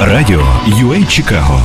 Радіо UA Чикаго.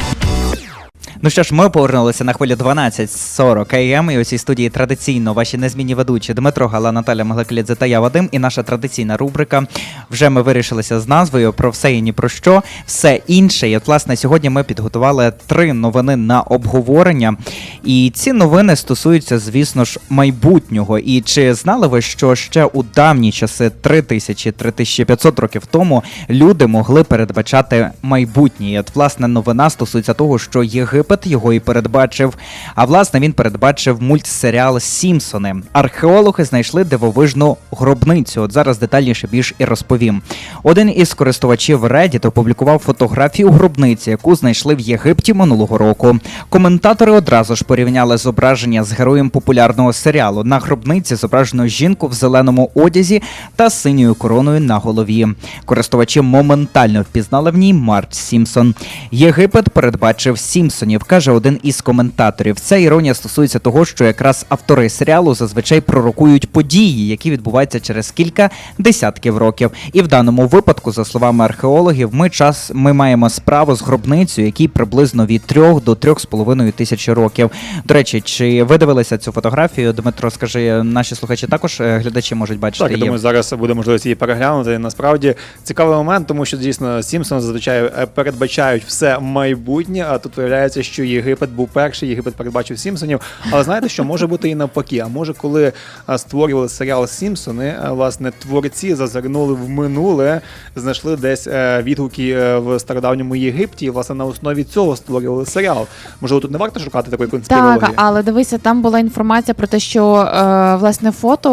Ну що ж, ми повернулися на хвилю 12.40 АМ і у цій студії традиційно ваші незмінні ведучі Дмитро Гала, Наталя Маглакалідзе та я Вадим. І наша традиційна рубрика. Вже ми вирішилися з назвою про все і ні про що, все інше. І от, власне, сьогодні ми підготували три новини на обговорення. І ці новини стосуються, звісно ж, майбутнього. І чи знали ви, що ще у давні часи 3000-3500 років тому люди могли передбачати майбутнє? І от, власне, новина стосується того, що Єгипет його і передбачив. А власне він передбачив мультсеріал Сімпсони. Археологи знайшли дивовижну гробницю. От зараз детальніше більш і розповім. Один із користувачів Reddit опублікував фотографію гробниці, яку знайшли в Єгипті минулого року. Коментатори одразу ж порівняли зображення з героєм популярного серіалу. На гробниці зображено жінку в зеленому одязі та синьою короною на голові. Користувачі моментально впізнали в ній Марч Сімпсон. Єгипет передбачив Сімпсонів, каже один із коментаторів. Ця іронія стосується того, що якраз автори серіалу зазвичай пророкують події, які відбуваються через кілька десятків років. І в даному випадку, за словами археологів, ми час ми маємо справу з гробницею, якій приблизно від 3 до 3,5 тисячі років. До речі, чи ви дивилися цю фотографію? Дмитро, скажи, наші слухачі також е, глядачі можуть бачити Так, я її. думаю, зараз буде можливість її переглянути. Насправді цікавий момент, тому що дійсно Сімпсон зазвичай е, передбачають все майбутнє. А тут виявляється, що Єгипет був перший, Єгипет передбачив Сімпсонів. Але знаєте, що може бути і навпаки. А може, коли створювали серіал Сімпсони, власне, творці зазирнули в минуле, знайшли десь е, відгуки е, в стародавньому Єгипті, і власне на основі цього створювали серіал. Можливо, тут не варто шукати такої конспірології. Так, але дивися, там була інформація про те, що е, власне фото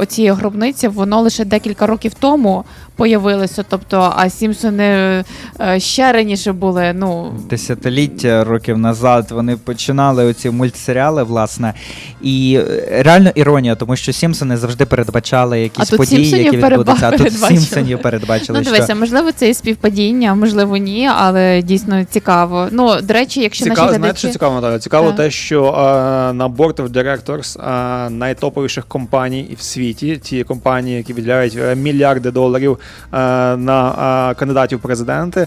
оцієї гробниці воно лише декілька років тому появилося. Тобто, а Сімпсони е, ще раніше були. Ну Десятиліття років назад вони починали оці мультсеріали, власне. І е, реально іронія, тому що Сімпсони завжди передбачали якісь А події, які відбудуться. А тут передбачили. Сімпсонів передбачили. ну що... можливо, це і співпадіння, можливо, ні, але дійсно цікаво. Ну до речі, якщо Цікаво, наші знаєте, що цікаво, Наталя? Цікаво Так. те, що е, на Board of Directors е, найтоповіших компаній в світі, ті компанії, які виділяють е, мільярди доларів е, на е, кандидатів президенти, е,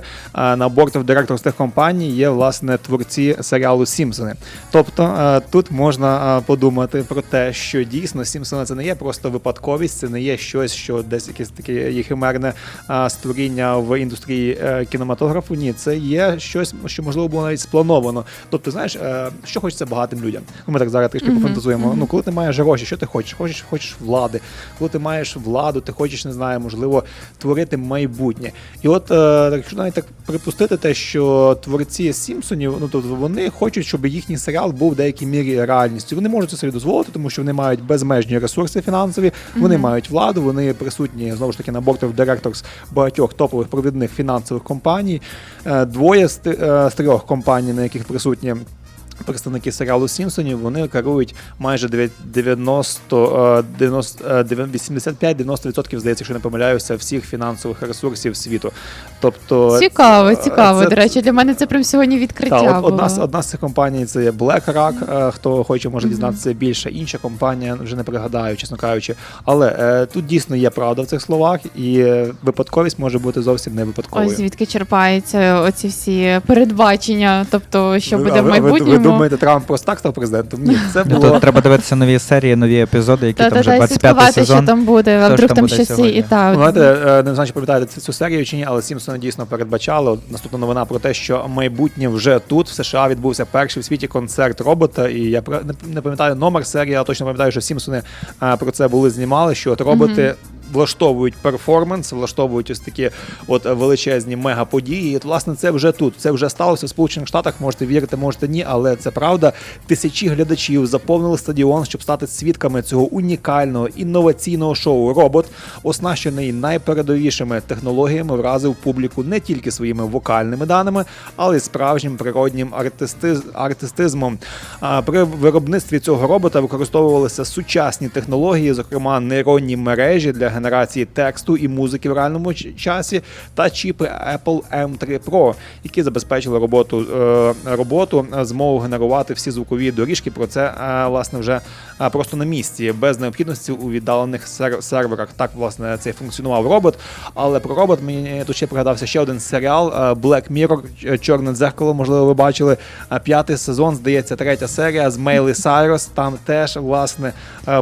на Board of Directors тих компаній є власне творці серіалу Сімпсони. Тобто е, тут можна е, подумати про те, що дійсно Сімпсони це не є просто випадковість, це не є щось, що десь якесь таке химерне е, створіння в індустрії кінематографу. Ні, це є щось, що можливо було навіть сплановано. Тобто, знаєш, що хочеться багатим людям. Ну, Ми так зараз трішки Мгм, пофантазуємо. мгм. Ну, коли ти маєш гроші, що ти хочеш? Хочеш, хочеш влади. Коли ти маєш владу, ти хочеш, не знаю, можливо, творити майбутнє. І от, якщо навіть так припустити те, що творці Сімпсонів, ну тобто вони хочуть, щоб їхній серіал був в деякій мірі реальністю. Вони можуть це собі дозволити, тому що вони мають безмежні ресурси фінансові, вони Мгм. мають владу, вони присутні знову ж таки на Board директор з багатьох топових провідних фінансових компаній. Е, Двоє е, з трьох компаній, на яких присутні. Представники серіалу Сімпсонів вони керують майже дев'ять- 90, е, 90, е, 85-90%, здається, якщо не помиляюся, всіх фінансових ресурсів світу. Тобто Цікаво, е, цікаво. це- До речі, для мене це прям сьогодні відкриття. та, от, одна, було. одна з цих компаній це є BlackRock, е, хто хоче може дізнатися більше. Інша компанія вже не пригадаю, чесно кажучи. Але е, тут дійсно є правда в цих словах, і випадковість може бути зовсім не випадковою. Ось звідки черпаються оці всі передбачення, тобто що буде а в майбутньому. Ви, думаєте, Трамп просто так став президентом? Ні, це Ну, було Тут треба дивитися нові серії, нові епізоди, які Та, там та, вже та, 25 слідкувати, сезон. що там буде, а Що ж вдруг там там буде щось і так. Ну, знаєте, е, не знаю, чи пам'ятаєте цю- цю серію чи ні, але Сімпсони дійсно передбачали. Наступна новина про те, що майбутнє вже тут. В США відбувся перший в світі концерт робота. І я про- не- не пам'ятаю номер серії, але точно пам'ятаю, що Сімпсони е, про це були знімали. Що от роботи. Влаштовують перформанс, влаштовують ось такі от величезні мегаподії. І от, власне, це вже тут. Це вже сталося в Сполучених Штатах. Можете вірити, можете ні, але це правда. Тисячі глядачів заповнили стадіон, щоб стати свідками цього унікального інноваційного шоу. Робот, оснащений найпередовішими технологіями, вразив публіку не тільки своїми вокальними даними, але й справжнім природнім артисти... артистизмом. При виробництві цього робота використовувалися сучасні технології, зокрема нейронні мережі для генерації тексту і музики в реальному часі, та чіпи Apple M3 Pro, які забезпечили роботу е, роботу е, змогу генерувати всі звукові доріжки. Про це е, власне вже просто на місці, без необхідності у віддалених серверах. Так власне цей функціонував робот. Але про робот мені тут ще пригадався ще один серіал Black Mirror, Чорне дзеркало. Можливо, ви бачили. П'ятий сезон, здається, третя серія з Мейлі Сайрос. Там теж власне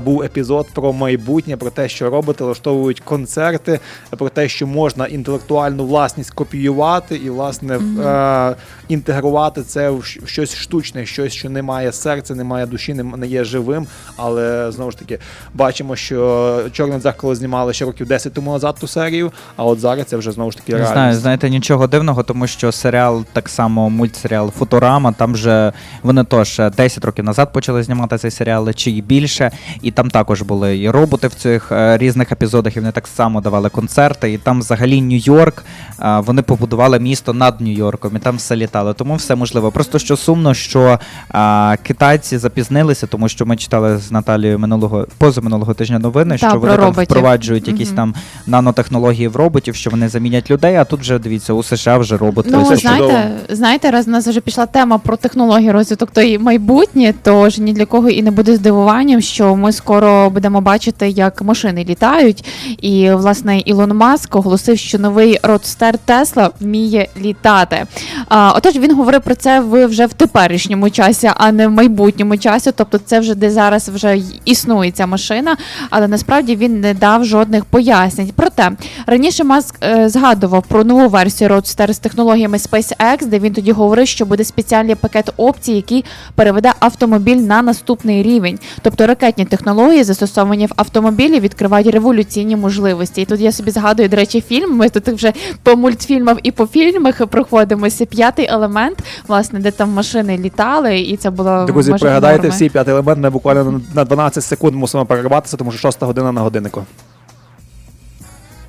був епізод про майбутнє, про те, що роботи влаштовують концерти, про те, що можна інтелектуальну власність копіювати і власне е, інтегрувати це в щось штучне, щось, що не має серця, не має душі, не є живим. Але знову ж таки бачимо, що чорне дзеркало знімали ще років 10 тому назад ту серію, а от зараз це вже знову ж таки Не знаю, знаєте, нічого дивного, тому що серіал, так само мультсеріал Футурама, там же вони теж 10 років назад почали знімати цей серіал, чи й більше. І там також були і роботи в цих е, різних епізодах, і вони так само давали концерти. І там взагалі Нью-Йорк, е, вони побудували місто над Нью-Йорком, і там все літало. Тому все можливо. Просто що сумно, що е, китайці запізнилися, тому що ми читали з Наталією минулого позаминулого тижня новини, що вони там впроваджують якісь там нанотехнології в роботів, що вони замінять людей. А тут вже дивіться, у США вже роботи. Ну, це знаєте, чудово. знаєте, раз у нас вже пішла тема про технології розвиток то і майбутнє, то ж ні для кого і не буде здивуванням, що ми скоро будемо бачити, як машини літають. І власне Ілон Маск оголосив, що новий родстер Тесла вміє літати. А, отож, він говорив про це вже в теперішньому часі, а не в майбутньому часі. Тобто, це вже де зараз вже існує ця машина, але насправді він не дав жодних пояснень. Проте раніше Маск е, згадував про нову версію Roadster з технологіями SpaceX, де він тоді говорив, що буде спеціальний пакет опцій, який переведе автомобіль на наступний рівень. Тобто ракетні технології, застосовані в автомобілі, відкривають революційні можливості. І тут я собі згадую, до речі, фільм. Ми тут вже по мультфільмах і по фільмах проходимося. П'ятий елемент, власне, де там машини літали, і це було Друзі, пригадайте норми. всі п'ятий елемент. Ми буквально на- на 12 секунд мусимо перерватися, тому що шоста година на годиннику.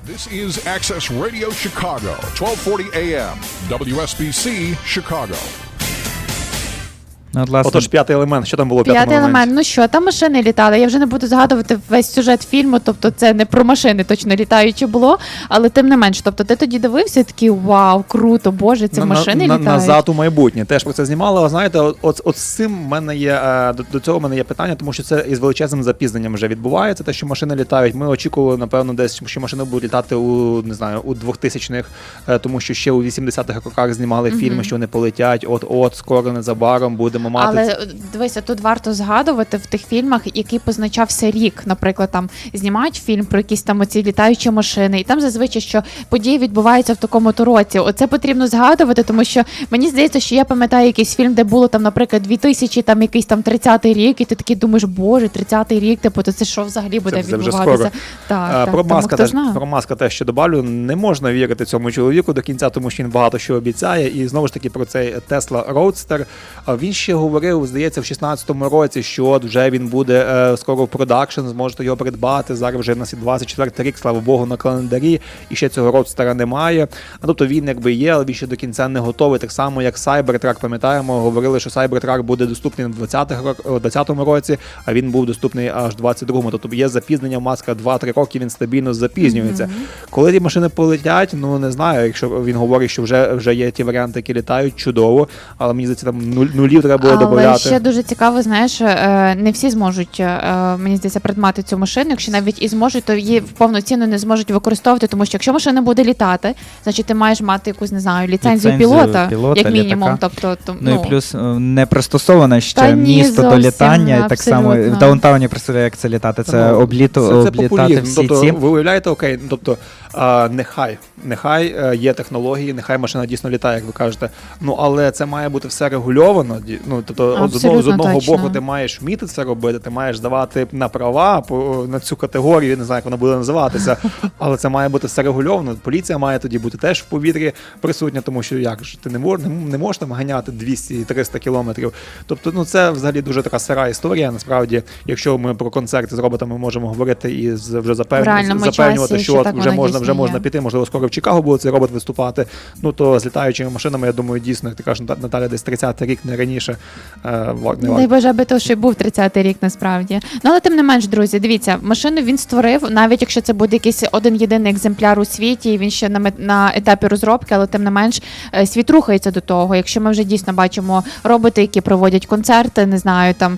This is Access Radio Chicago, 1240 AM, WSBC Chicago. Ну, от, власне, Отож, п'ятий елемент. Що там було в п'ятому П'ятий елементі? елемент. Ну що, там машини літали. Я вже не буду згадувати весь сюжет фільму, тобто це не про машини точно літаючи було, але тим не менш. Тобто ти тоді дивився і такий вау, круто, боже, ці На- машини на, літають. назад у майбутнє. Теж про це знімали. Але знаєте, от, от, от з цим в мене є е, до, до цього в мене є питання, тому що це із величезним запізненням вже відбувається. Те, що машини літають. Ми очікували, напевно, десь що машини будуть літати у не знаю у 2000-х, е, тому що ще у 80-х роках знімали фільми, що вони полетять. От от скоро незабаром будемо мати. Але е, дивися, тут варто згадувати в тих фільмах, який позначався рік. Наприклад, там знімають фільм про якісь там оці літаючі машини, і там зазвичай, що події відбуваються в такому то році. Оце потрібно згадувати, тому що мені здається, що я пам'ятаю якийсь фільм, де було там, наприклад, 2000, там якийсь там 30-й рік, і ти такий думаєш, боже, 30-й рік, типу, то це що взагалі буде це вже відбуватися? скоро. Так, Е, так, про тому маска теж про маска теж ще добавлю. Не можна вірити цьому чоловіку до кінця, тому що він багато що обіцяє. І знову ж таки про цей Tesla Roadster. А Він ще говорив, здається, в 16-му році, що от вже він буде е, скоро в продакшн, зможете його придбати. Зараз вже у нас і 24 рік, слава Богу, на календарі. І ще цього Roadster немає. А тобто він якби є, але він ще до кінця не готовий. Так само, як Cybertruck, пам'ятаємо, говорили, що Cybertruck буде доступний в 20-х рок- 20-му році, а він був доступний аж в 22-му. Тобто є запізнення в маска 2-3 роки, він стабільно запізнюється. Коли ті машини полетять, ну не знаю, якщо він говорить, що вже, вже є ті варіанти, які літають, чудово, але мені здається, там нулів треба було Але додати. ще дуже цікаво, знаєш, е, не всі зможуть, е, мені здається, придбати цю машину. Якщо навіть і зможуть, то її повноцінно не зможуть використовувати, тому що якщо машина буде літати, значить ти маєш мати якусь, не знаю, ліцензію, Ліцензію пілота, пілота, як мінімум. літака. Тобто, то, Ну, і плюс е, не пристосоване ще Та ні, місто до літання, і так само абсолютно. в даунтауні представляю, як це літати. Це Ну, обліту, це, це облітати популізм. всі тобто, ці. ви уявляєте, окей, ну, тобто а, нехай, нехай е, є технології, нехай машина дійсно літає, як ви кажете. Ну але це має бути все регульовано. ді- Ну тобто, от з одного, з одного точно. боку, ти маєш вміти це робити, ти маєш здавати на права по на цю категорію, не знаю, як вона буде називатися, але це має бути все регульовано. Поліція має тоді бути теж в повітрі присутня, тому що як ж ти не можеш не можеш там ганяти 200-300 кілометрів. Тобто, ну це взагалі дуже така сира історія. Насправді, якщо ми про концерти з роботами можемо говорити і вже запевню- В реальному запевнювати, що от вже можна вже можна піти. Можливо, скоро в Чикаго буде цей робот виступати. Ну то з літаючими машинами, я думаю, дійсно, як ти кажеш, Ната- Наталя, десь 30 рік не раніше. Е, не Дай. Боже, аби то, й був 30-й рік, насправді. Ну але тим не менш, друзі, дивіться, машину він створив, навіть якщо це буде якийсь один єдиний екземпляр у світі, і він ще на на етапі розробки, але тим не менш е, світ рухається до того. Якщо ми вже дійсно бачимо роботи, які проводять концерти, не знаю, там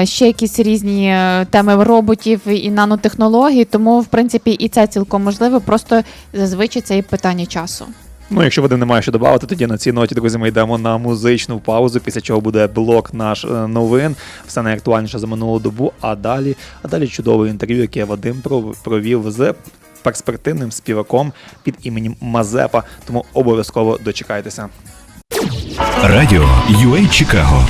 е, ще якісь різні е, теми роботів і нанотехнологій, тому в принципі і це цілком можливо. Просто зазвичай це і питання часу. Ну, якщо Вадим не має що додати, тоді на цій ноті, друзі, ми йдемо на музичну паузу, після чого буде блок наш е, новин, все найактуальніше за минулу добу. А далі, а далі чудове інтерв'ю, яке Вадим пров- провів з перспективним співаком під іменем Мазепа. Тому обов'язково дочекайтеся. Радіо UA Чикаго